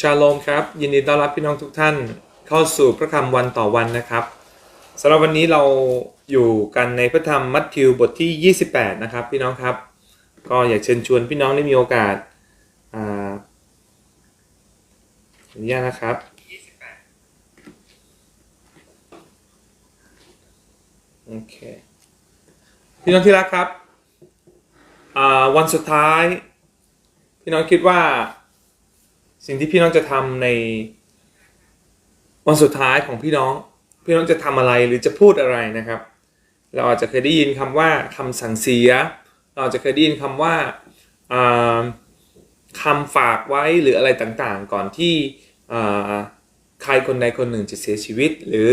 ชาโลมครับ ยินดีต้อนรับพี่น้องทุกท่านเข้าสู่พระคำวันต่อวันนะครับสำหรับวันนี้เราอยู่กันในพระธรรมมัทธิวบทที่ 28 นะครับ พี่น้องครับ ก็อยากเชิญชวนพี่น้องได้มีโอกาสอ่าอนุญาตนะครับโอเคพี่น้องที่รักครับวันสุดท้าย พี่น้องคิดว่า สิ่งที่พี่น้องจะทำในวันสุดท้ายของพี่น้อง พี่น้องจะทำอะไรหรือจะพูดอะไรนะครับ เราอาจจะเคยได้ยินคำว่าคำสั่งเสีย เราอาจจะเคยได้ยินคำว่าอ่าคำฝากไว้หรืออะไรต่างๆ ก่อนที่ใครคนใดคนหนึ่งจะเสียชีวิต หรือ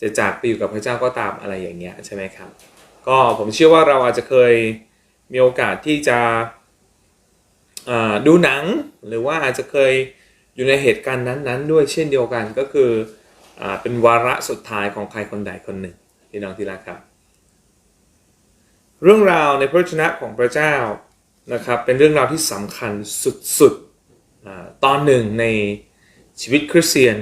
จะจากไปอยู่กับพระเจ้าก็ตามอะไรอย่างเงี้ยใช่ไหมครับ ก็ผมเชื่อว่าเราอาจจะเคยมีโอกาสที่จะ ดูหนังหรือว่าอาจจะเคยอยู่ในเหตุการณ์นั้นๆ ด้วยเช่นเดียวกันก็คืออเป็นวาระสุดท้ายของใครคนใดคนหนึ่งพี่น้องที่รักครับ เรื่องราวในพระวจนะของพระเจ้านะครับเป็นเรื่องราวที่สำคัญสุดๆตอนหนึ่งในชีวิตคริสเตียน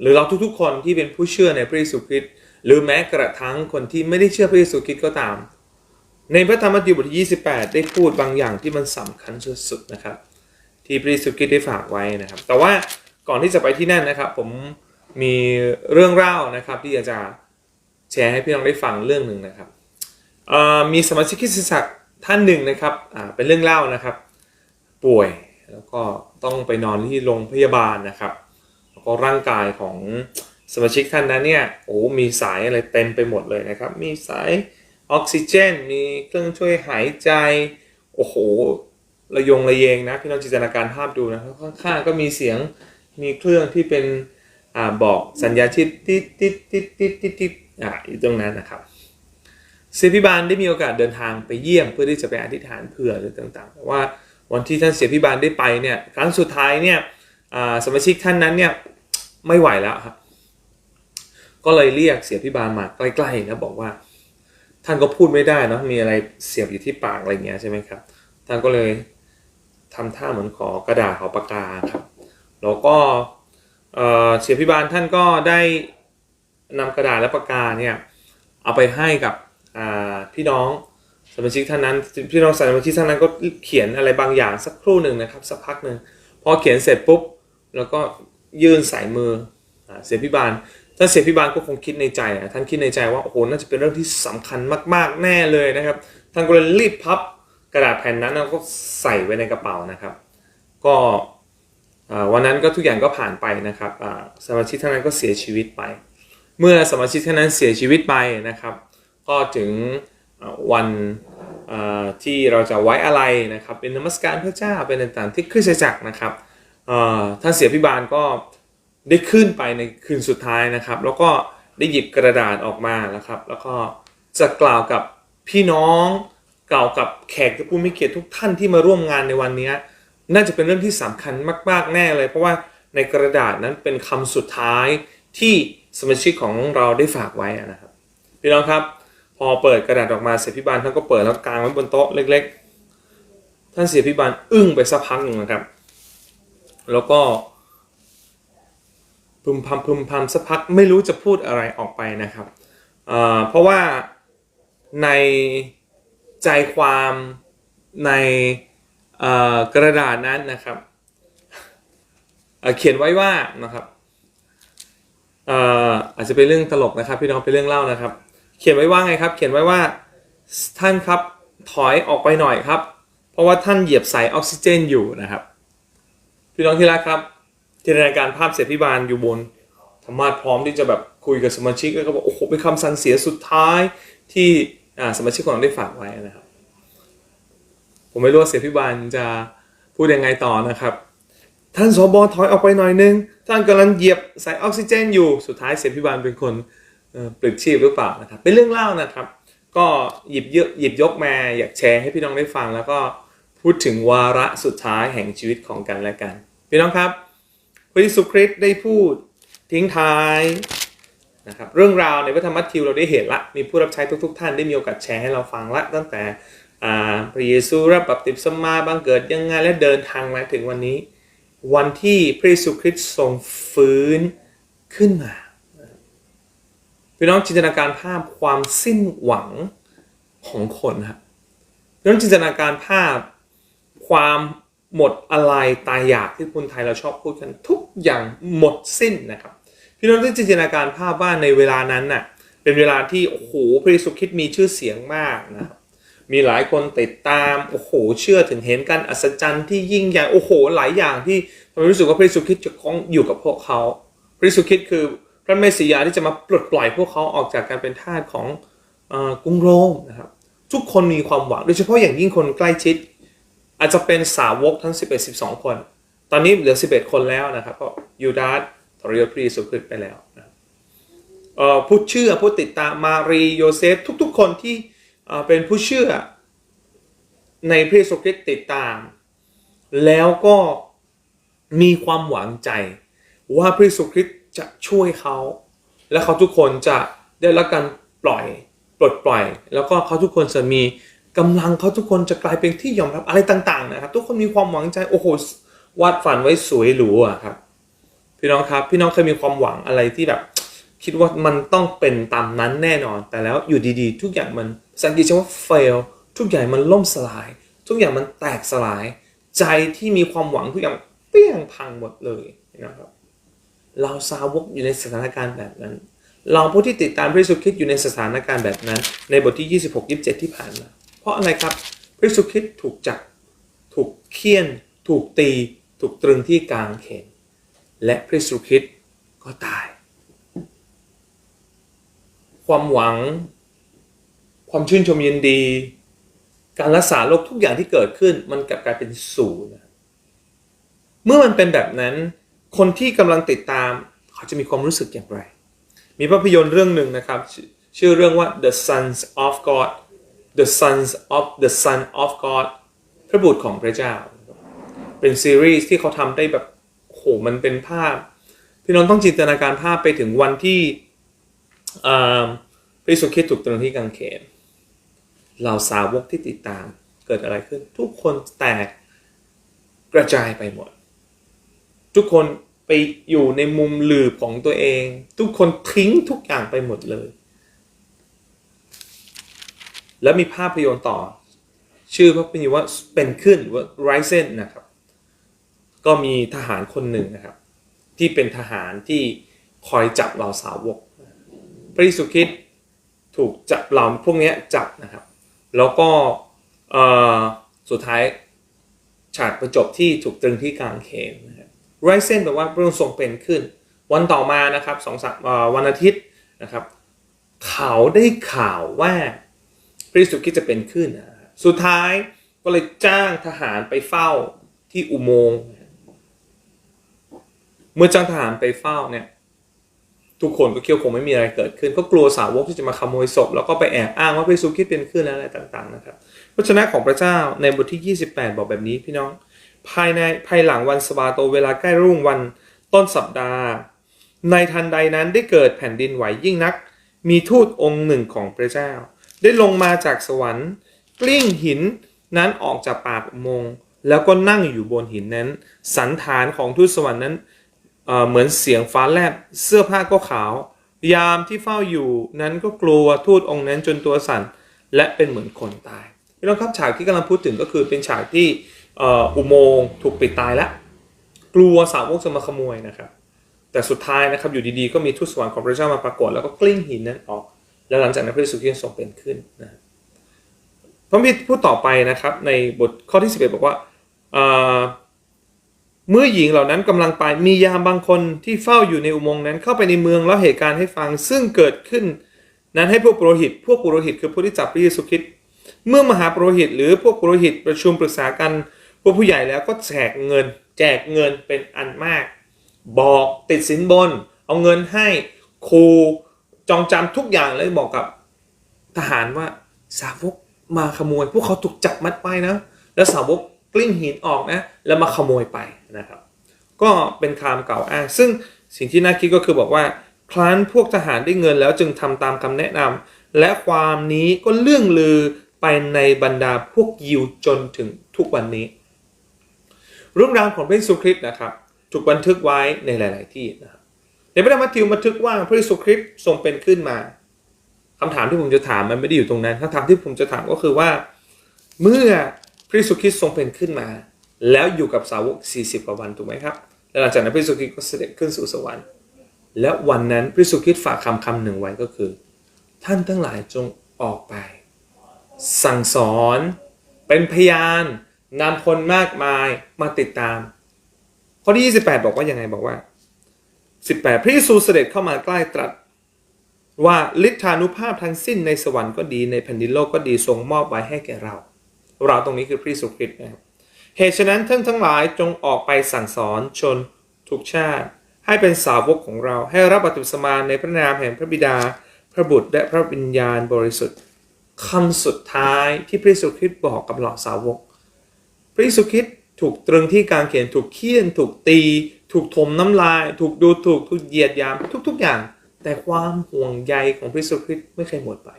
หรือเราทุกๆ คนที่เป็นผู้เชื่อในพระเยซูคริสต์หรือแม้กระทั่งคนที่ไม่ได้เชื่อพระเยซูคริสต์ก็ตาม ในพระธรรมมัทธิวบทที่ 28 ได้พูดบางอย่างที่มันสำคัญสุดๆนะครับ ที่พระเยซูคริสต์ได้ฝากไว้นะครับ แต่ว่าก่อนที่จะไปที่นั่นนะครับ ผมมีเรื่องเล่านะครับ ที่อยากจะแชร์ให้พี่น้องได้ฟังเรื่องหนึ่งนะครับมีสมาชิกคริสตจักรท่านหนึ่งนะครับเป็นเรื่องเล่านะครับ ป่วยแล้วก็ต้องไปนอนที่โรงพยาบาลนะครับแล้วก็ร่างกายของสมาชิกท่านนั้นเนี่ยโอ้มีสายอะไรเต็มไปหมดเลยนะครับ มีสาย ออกซิเจน มีเครื่องช่วยหายใจ โอ้โห ระยงระเยงนะ พี่น้องจินตนาการภาพดูนะข้างๆก็มีเสียง มีเครื่องที่เป็นอ่าบอกสัญญาณชิดติดติดติดติดติดติดอ่าอยู่ตรงนั้นนะครับเสียพิบาลได้มีโอกาสเดินทางไปเยี่ยมเพื่อที่จะไปอธิษฐานเผื่อหรือต่างๆแต่ว่าวันที่ท่านเสียพิบาลได้ไปเนี่ยครั้งสุดท้ายเนี่ยสมาชิกท่านนั้นเนี่ยไม่ไหวแล้วครับก็เลยเรียกเสียพิบาลมาใกล้ๆแล้วบอกว่า ท่านก็พูดไม่ได้เนะมีอะไรเสียบอยู่ที่ปากอะไรเงี้ยใช่ไหมครับ ท่านก็เลยทำท่าเหมือนขอกระดาษขอปากกาครับแล้วก็เสียพิบาลท่านก็ได้นำกระดาษและปากกาเนี่ยเอาไปให้กับพี่น้องสมาชิกท่านนั้น พี่น้องสมาชิกท่านนั้นก็เขียนอะไรบางอย่างสักครู่หนึ่งนะครับสักพักหนึ่งพอเขียนเสร็จปุ๊บแล้วก็ยื่นใส่มือเสียพิบาล ท่านเสียพิบาลก็คงคิดในใจนะท่านคิดในใจว่าโอ้โหน่าจะเป็นเรื่องที่สำคัญมากๆแน่เลยนะครับ ท่านก็เลยรีบพับกระดาษแผ่นนั้นแล้วก็ใส่ไว้ในกระเป๋านะครับ ก็วันนั้นก็ทุกอย่างก็ผ่านไปนะครับสมาชิกท่านนั้นก็เสียชีวิตไป เมื่อสมาชิกท่านนั้นเสียชีวิตไปนะครับ ก็ถึงวันที่เราจะไว้อะไรนะครับ เป็นนมัสการพระเจ้าเป็นต่างๆที่คริสตจักรนะครับท่านเสียพิบาลก็ ได้ขึ้นไปในคืนสุดท้ายนะครับ แล้วก็ได้หยิบกระดาษออกมาแล้วครับ แล้วก็จะกล่าวกับพี่น้อง กล่าวกับแขกผู้มีเกียรติทุกท่านที่มาร่วมงานในวันนี้น่าจะเป็นเรื่องที่สำคัญมากๆแน่เลย เพราะว่าในกระดาษนั้นเป็นคำสุดท้ายที่สมาชิกของเราได้ฝากไว้นะครับพี่น้องครับ พอเปิดกระดาษออกมาเสียพิบาลท่านก็เปิดแล้วกางไว้บนโต๊ะเล็ก ๆ ท่านเสียพิบาลอึ้งไปสักพักหนึ่งนะครับ แล้วก็ พึมพำพึมพำสักพักไม่รู้จะพูดอะไรออกไปนะครับเเพราะว่าในใจความในกระดาษนั้นนะครับเเขียนไว้ว่านะครับเอ่ออาจจะเป็นเรื่องตลกนะครับ พี่น้องเป็นเรื่องเล่านะครับ เขียนไว้ว่าไงครับ เขียนไว้ว่าท่านครับถอยออกไปหน่อยครับ เพราะว่าท่านเหยียบสายออกซิเจนอยู่นะครับ พี่น้องที่รักครับ จินตนาการภาพเสียพิบาลอยู่บนธรรมาสพร้อมที่จะแบบคุยกับสมาชิกแล้วก็บอกโอ้โหเป็นคำสั่งเสียสุดท้ายที่สมาชิกของเราได้ฝากไว้นะครับ ผมไม่รู้ว่าเสพิบาลจะพูดยังไงต่อนะครับ ท่านสบถอยออกไปหน่อยนึง ท่านกำลังเหยียบใส่ออกซิเจนอยู่สุดท้ายเสพิบาลเป็นคนปลิดชีพหรือเปล่านะครับ เป็นเรื่องเล่านะครับ ก็หยิบเยอะหยิบยกมาอยากแชร์ให้พี่น้องได้ฟัง แล้วก็พูดถึงวาระสุดท้ายแห่งชีวิตของกันและกัน พี่น้องครับ พระเยซูคริสต์ได้พูดทิ้งท้ายนะครับเรื่องราวในพระธรรมมัทธิวเราได้เห็นละ มีผู้รับใช้ทุก ๆ ท่านได้มีโอกาสแชร์ให้เราฟังละ ตั้งแต่พระเยซูรับบัพติศมาบังเกิดยังไงและเดินทางมาถึงวันนี้ วันที่พระเยซูคริสต์ทรงฟื้นขึ้นมาพี่น้องจินตนาการภาพความสิ้นหวังของคนครับพี่น้องจินตนาการภาพความ หมดอะไรตายอยากที่คนไทยเราชอบพูดกันทุกอย่างหมดสิ้นนะครับ พี่น้องต้องจินตนาการภาพว่าในเวลานั้นน่ะเป็นเวลาที่โอ้โหพระเยซูคริสต์มีชื่อเสียงมากนะครับมีหลายคนติดตามโอ้โหเชื่อถึงเห็นการอัศจรรย์ที่ยิ่งใหญ่โอ้โหหลายอย่างที่ทำให้รู้สึกว่าพระเยซูคริสต์จะคล้องอยู่กับพวกเขา พระเยซูคริสต์คือพระเมสสิยาที่จะมาปลดปล่อยพวกเขาออกจากการเป็นทาสของอกรุงโรมนะครับทุกคนมีความหวังโดยเฉพาะอย่างยิ่งคนใกล้ชิด อาจจะเป็นสาวกทั้ง 11 12 คน ตอนนี้เหลือ 11 คนแล้วนะครับเพราะยูดาสทรยศพระเยซูคริตไปแล้วนะครับเอ่อผู้เชื่อผู้ติดตามมารีโยเซฟทุกๆ คนที่เอ่อเป็นผู้เชื่อในพระเยซูคริสต์ติดตาม แล้วก็มีความหวังใจว่าพระเยซูคริสต์จะช่วยเขา และเขาทุกคนจะได้รับการปล่อยปลดปล่อย แล้วก็เขาทุกคนจะมี กำลังเขาทุกคนจะกลายเป็นที่ยอมรับอะไรต่างๆนะครับ ทุกคนมีความหวังใจโอ้โหวาดฝันไว้สวยหรูอะครับ พี่น้องครับ พี่น้องเคยมีความหวังอะไรที่แบบ คิดว่ามันต้องเป็นตามนั้นแน่นอน แต่แล้วอยู่ดีๆ ทุกอย่างมันสังเกตใช่ว่า fail ทุกอย่างมันล่มสลาย ทุกอย่างมันแตกสลาย ใจที่มีความหวังทุกอย่างเปี้ยงพังหมดเลยนะครับ เราสาวกอยู่ในสถานการณ์แบบนั้น เราผู้ที่ติดตามพระเยซูคริสต์อยู่ในสถานการณ์แบบนั้น ในบทที่ 26 27 ที่ผ่านมา เพราะอะไรครับพระเยซูคริสต์ถูกจับถูกเคี่ยน ถูกตี ถูกตรึงที่กลางเขน และพระเยซูคริสต์ก็ตาย ความหวัง ความชื่นชมยินดี การรักษาโรคทุกอย่างที่เกิดขึ้นมันกลับกลายเป็นศูนย์เมื่อมันเป็นแบบนั้น คนที่กำลังติดตามเขาจะมีความรู้สึกอย่างไร มีภาพยนตร์เรื่องหนึ่งนะครับ ชื่อชื่อเรื่องว่า The Sons of God The Sons of the Son of God พระบุตรของพระเจ้า เป็นซีรีส์ที่เขาทำได้แบบโหมันเป็นภาพ พี่น้องต้องจินตนาการภาพไปถึงวันที่พระเยซูคริสต์ถูกตรึงที่กางเขนเหล่าสาวกที่ติดตามเกิดอะไรขึ้น ทุกคนแตกกระจายไปหมด ทุกคนไปอยู่ในมุมหลืบของตัวเอง ทุกคนทิ้งทุกอย่างไปหมดเลย แล้วมีภาพยนตร์ต่อ ชื่อภาพยนตร์ว่าเป็นขึ้นว่า Ryzen นะครับ ก็มีทหารคนหนึ่งนะครับ ที่เป็นทหารที่คอยจับเหล่าสาวก พระเยซูคริสต์ถูกจับเหล่าพวกนี้จับนะครับ แล้วก็สุดท้ายฉากประจบที่ถูกตรึงที่กลางเขนนะครับไรเซนแปลว่าพระองค์ทรงเป็นขึ้น วันต่อมานะครับสองสามวันอาทิตย์นะครับ เขาได้ข่าวว่า พระเยซูคริสต์จะเป็นขึ้นนะครับสุดท้ายก็เลยจ้างทหารไปเฝ้าที่อุโมงค์เมื่อจ้างทหารไปเฝ้าเนี่ย ทุกคนก็เคี่ยวคงไม่มีอะไรเกิดขึ้น ก็กลัวสาวกที่จะมาขโมยศพ แล้วก็ไปแอบอ้างว่าพระเยซูคริสต์เป็นขึ้นและอะไรต่าง ๆ นะครับพระชนะของพระเจ้าในบทที่ 28 บอกแบบนี้พี่น้อง ภายในภายหลังวันสบาโตเวลาใกล้รุ่งวันต้นสัปดาห์ ในทันใดนั้นได้เกิดแผ่นดินไหวยิ่งนัก มีทูตองค์หนึ่งของพระเจ้า ได้ลงมาจากสวรรค์ กลิ้งหินนั้นออกจากปากอุโมงค์แล้วก็นั่งอยู่บนหินนั้น สันฐานของทูตสวรรค์นั้นเเหมือนเสียงฟ้าแลบเสื้อผ้าก็ขาวยามที่เฝ้าอยู่นั้นก็กลัวทูตองค์นั้นจนตัวสั่นและเป็นเหมือนคนตายพี่น้องครับฉากที่กำลังพูดถึงก็คือเป็นฉากที่อุโมงค์ถูกปิดตายแล้วกลัวสาวกจะมาขโมยนะครับ แต่สุดท้ายนะครับอยู่ดีๆก็มีทูตสวรรค์ของพระเจ้ามาปรากฏแล้วก็กลิ้งหินนั้นออก แล้วหลังจากนั้นพระเยซูคริสต์ทรงเป็นขึ้นนะพระมิตรพูดต่อไปนะครับในบทข้อที่ 11 บอกว่าเอ่อเมื่อหญิงเหล่านั้นกำลังไปมียามบางคนที่เฝ้าอยู่ในอุโมงค์นั้นเข้าไปในเมืองแล้วเหตุการณ์ให้ฟังซึ่งเกิดขึ้นนั้นให้พวกปุโรหิต พวกปุโรหิตคือผู้ที่จับพระเยซูคริสต์เมื่อมหาปุโรหิต หรือพวกปุโรหิตประชุมปรึกษากันพวกผู้ใหญ่แล้วก็แจกเงิน แจกเงินเป็นอันมาก บอกติดสินบน เอาเงินให้ครู จองจำทุกอย่างเลยบอกกับทหารว่าสาวกมาขโมย พวกเขาถูกจับมัดไปนะแล้วสาวกกลิ้งหินออกนะแล้วมาขโมยไปนะครับ ก็เป็นคำกล่าวอ้าง ซึ่งสิ่งที่น่าคิดก็คือบอกว่าครั้นพวกทหารได้เงินแล้วจึงทำตามคำแนะนำและความนี้ก็เรื่องลือไปในบรรดาพวกยิวจนถึงทุกวันนี้เรื่องราวของพระเยซูคริสต์นะครับ ถูกบันทึกไว้ในหลาย ๆ ที่นะครับ ในพระธรรมมัทธิวบันทึกว่าพระเยซูคริสต์ทรงเป็นขึ้นมาคำถามที่ผมจะถามมันไม่ได้อยู่ตรงนั้นคำถามที่ผมจะถามก็คือว่า เมื่อพระเยซูคริสต์ทรงเป็นขึ้นมา แล้วอยู่กับสาวก 40กว่าวันถูกไหมครับแล้วหลังจากนั้นพระเยซูคริสต์ก็เสด็จขึ้นสู่สวรรค์ และวันนั้นพระเยซูคริสต์ฝากคำคำหนึ่งไว้ก็คือ ท่านทั้งหลายจงออกไป สั่งสอนเป็นพยานนำคนมากมายมาติดตามข้อที่ 28 บอกว่ายังไงบอกว่า 18 พระเยซูเสด็จเข้ามาใกล้ตรัสว่าฤทธานุภาพทั้งสิ้นในสวรรค์ก็ดีในแผ่นดินโลกก็ดีทรงมอบไว้ให้แก่เรา เราตรงนี้คือพระเยซูคริตนะครับเหตุฉะนั้นท่านทั้งหลายจงออกไปสั่งสอนชนทุกชาติ ให้เป็นสาวกของเราให้รับบัติสมาในพระนามแห่งพระบิดา พระบุตรและพระวิญญาณบริสุทธิ์คำสุดท้ายที่พระเยซูคริตบอกกับเหล่าสาวก พระเยซูคริตถูกตรึงที่กางเขนถูกเคี่ยนถูกตี ถูกถมน้ำลาย ถูกดูถูกถูกเหยียดยามทุก ๆ อย่าง แต่ความห่วงใยของพระเยซูคริสต์ไม่เคยหมดไป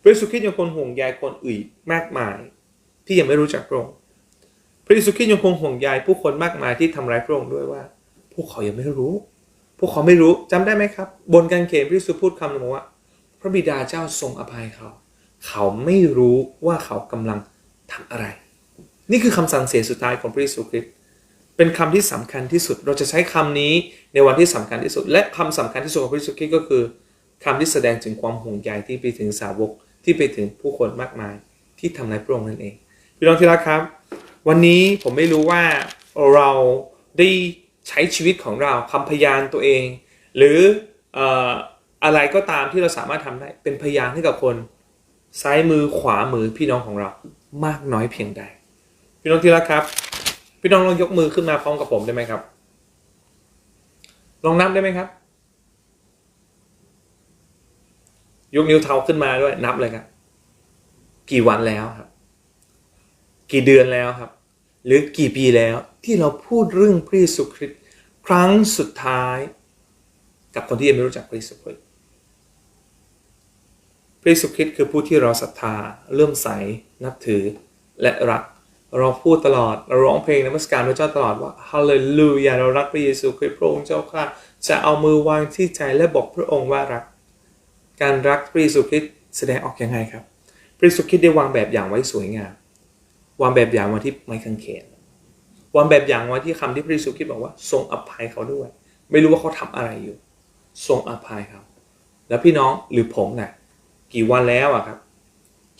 พระเยซูคริสต์ยังคงห่วงใยคนอื่นมากมาย ที่ยังไม่รู้จักพระองค์พระเยซูคริสต์ยังคงห่วงใยผู้คนมากมายที่ทำร้ายพระองค์ด้วยว่า พวกเขายังไม่รู้ พวกเขาไม่รู้จำได้ไหมครับ บนกางเขนพระเยซูพูดคำหนึ่งว่า พระบิดาเจ้าทรงอภัยเขา เขาไม่รู้ว่าเขากำลังทำอะไร นี่คือคำสั่งเสียสุดท้ายของพระเยซูคริสต์ เป็นคำที่สำคัญที่สุด เราจะใช้คำนี้ในวันที่สำคัญที่สุด และคำสำคัญที่สุดของพระเยซูคริสต์ก็คือคำที่แสดงถึงความห่วงใยที่ไปถึงสาวกที่ไปถึงผู้คนมากมายที่ทำในพระองค์นั่นเองพี่น้องที่รักครับ วันนี้ผมไม่รู้ว่าเราได้ใช้ชีวิตของเราคำพยานตัวเอง หรือเอ่ออะไรก็ตามที่เราสามารถทำได้เป็นพยานให้กับคนซ้ายมือขวามือพี่น้องของเรามากน้อยเพียงใด พี่น้องที่รักครับ พี่น้องลองยกมือขึ้นมาพร้อมกับผมได้ไหมครับ ลองนับได้ไหมครับ ยกนิ้วเท้าขึ้นมาด้วยนับเลยครับ กี่วันแล้วครับ กี่เดือนแล้วครับ หรือกี่ปีแล้วที่เราพูดเรื่องพระเยซูคริสต์ครั้งสุดท้าย กับคนที่ยังไม่รู้จักพระเยซูคริสต์พระเยซูคริสต์คือผู้ที่เราศรัทธาเริ่มใสนับถือและรัก เราพูดตลอด เราร้องเพลงนมัสการพระเจ้าตลอดว่าฮาเลลูยาเรารักพระเยซูคริสต์พระองค์เจ้าข้าจะเอามือวางที่ใจและบอกพระองค์ว่ารัก การรักพระเยซูคริสต์แสดงออกยังไงครับ พระเยซูคริสต์ได้วางแบบอย่างไว้สวยงาม วางแบบอย่างไว้ที่ไม้กางเขน วางแบบอย่างไว้ที่คำที่พระเยซูคริสต์บอกว่าทรงอภัยเขาด้วย ไม่รู้ว่าเขาทำอะไรอยู่ ทรงอภัยเขาแล้วพี่น้องหรือผมนะ่ะกี่วันแล้วอะครับ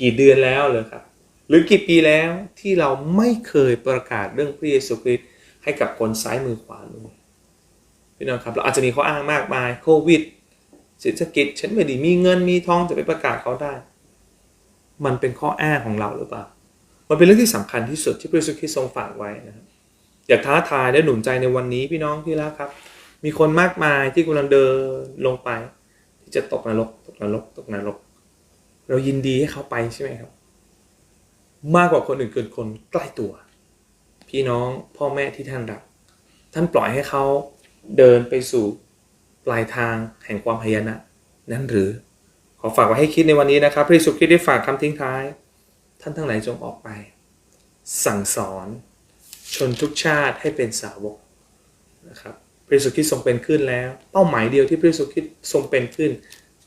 กี่เดือนแล้วเลยครับ หรือกี่ปีแล้วที่เราไม่เคยประกาศเรื่องพระเยซูคริสต์ให้กับคนซ้ายมือขวามือพี่น้องครับเราอาจจะมีข้ออ้างมากมายโควิดเศรษฐกิจฉันไม่ด้มีเงินมีทองจะไปประกาศเขาได้ มันเป็นข้ออ้างของเราหรือเปล่า มันเป็นเรื่องที่สำคัญที่สุดที่พระเยซูคริสต์ทรงฝากไว้นะครับอยากท้าทายและหนุนใจในวันนี้พี่น้องที่รักครับ มีคนมากมายที่กำลังเดินลงไป ที่จะตกนรกตกนรกตกนรก เรายินดีให้เขาไปใช่ไหมครับ มากกว่าคนอื่นเกินคนใกล้ตัว พี่น้องพ่อแม่ที่ท่านรัก ท่านปล่อยให้เขาเดินไปสู่ปลายทางแห่งความพยนะ นั้นหรือ ขอฝากไว้ให้คิดในวันนี้นะครับพระเยซูคริสต์ได้ฝากคำทิ้งท้าย ท่านทั้งหลายจงออกไป สั่งสอน ชนทุกชาติให้เป็นสาวกนะครับพระเยซูคริสต์ทรงเป็นขึ้นแล้ว เป้าหมายเดียวที่พระเยซูคริสต์ทรงเป็นขึ้น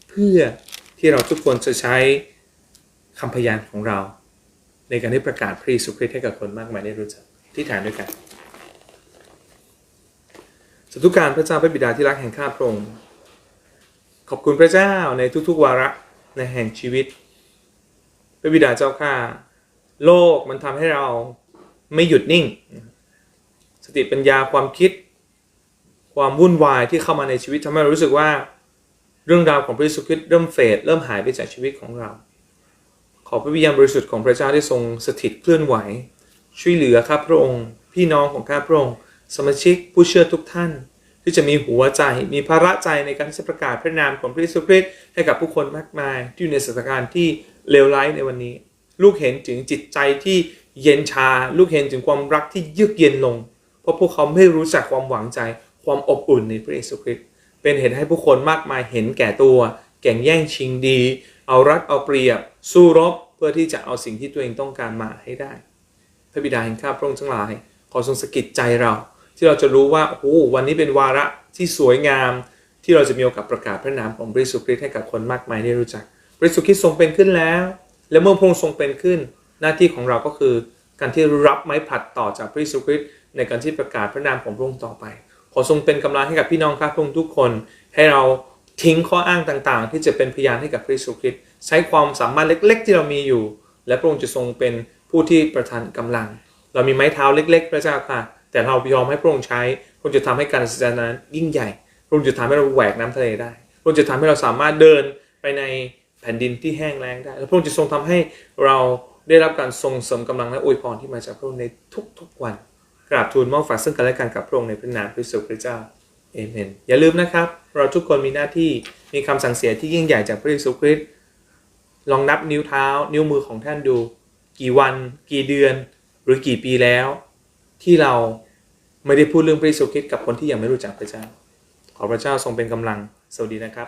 เพื่อที่เราทุกคนจะใช้คำพยานของเรา ในการได้ประกาศพระเยซูคริสต์ให้กับคนมากมายได้รู้จักที่ฐานด้วยกันสาธุการพระเจ้าพระบิดาที่รักแห่งข้าพระองค์ขอบคุณพระเจ้าในทุกๆวาระในแห่งชีวิต พระบิดาเจ้าข้าโลกมันทำให้เราไม่หยุดนิ่ง สติปัญญาความคิด ความวุ่นวายที่เข้ามาในชีวิตทำให้เรารู้สึกว่า เรื่องราวของพระเยซูคริสต์เริ่มเฟดเริ่มหายไปจากชีวิตของเรา ขอพระวิญญาณบริสุทธิ์ของพระเจ้าได้ทรงสถิตเคลื่อนไหว ช่วยเหลือข้าพระองค์ พี่น้องของข้าพระองค์ สมาชิกผู้เชื่อทุกท่าน ที่จะมีหัวใจมีภาระใจในการที่จะประกาศพระนามของพระเยซูคริสต์ให้กับผู้คนมากมาย ที่อยู่ในสถานการณ์ที่เลวร้ายในวันนี้ ลูกเห็นถึงจิตใจที่เย็นชา ลูกเห็นถึงความรักที่เยือกเย็นลง เพราะพวกเขาไม่รู้จักความหวังใจ ความอบอุ่นในพระเยซูคริสต์เป็นเหตุให้ผู้คนมากมายเห็นแก่ตัว แก่งแย่งชิงดี เอารัดเอาเปรียบ สู้รบเพื่อที่จะเอาสิ่งที่ตัวเองต้องการมาให้ได้ พระบิดาแห่งข้าพระองค์ทั้งหลาย ขอทรงสะกิดใจเรา ที่เราจะรู้ว่าโอ้วันนี้เป็นวาระที่สวยงาม ที่เราจะมีโอกาสประกาศพระนามของพระเยซูคริสต์ให้กับคนมากมายได้รู้จักพระเยซูคริสต์ทรงเป็นขึ้นแล้ว และเมื่อพระองค์ทรงเป็นขึ้น หน้าที่ของเราก็คือการที่รับไม้ผลัดต่อจากพระเยซูคริสต์ในการที่ประกาศพระนามของพระองค์ต่อไป ขอทรงเป็นกำลังให้กับพี่น้องข้าพระองค์ทุกคนให้เรา ทิ้งข้ออ้างต่างๆ ที่จะเป็นพยานให้กับพระเยซูคริสต์ใช้ความสามารถเล็ก ๆ ที่เรามีอยู่ และพระองค์จะทรงเป็นผู้ที่ประทานกำลัง เรามีไม้เท้าเล็ก ๆ พระเจ้าค่ะ แต่เรายอมให้พระองค์ใช้พระองค์จะทำให้การศึกษานั้นยิ่งใหญ่พระองค์จะทำให้เราแหวกน้ำทะเลได้พระองค์จะทำให้เราสามารถเดินไปในแผ่นดินที่แห้งแล้งได้ และพระองค์จะทรงทำให้เราได้รับการทรงเสริมกำลังและอวยพรที่มาจากพระองค์ในทุกๆวันกราบทูลมอบฝากซึ่งกันและกันกับพระองค์ในพระนามพระเยซูคริสต์เจ้า เอเมนอย่าลืมนะครับ เราทุกคนมีหน้าที่มีคำสั่งเสียที่ยิ่งใหญ่จากพระเยซูคริสต์ลองนับนิ้วเท้า นิ้วมือของท่านดู กี่วัน กี่เดือน หรือกี่ปีแล้ว ที่เราไม่ได้พูดเรื่องพระเยซูคริสต์กับคนที่ยังไม่รู้จักพระเจ้า ขอพระเจ้าทรงเป็นกำลังสวัสดีนะครับ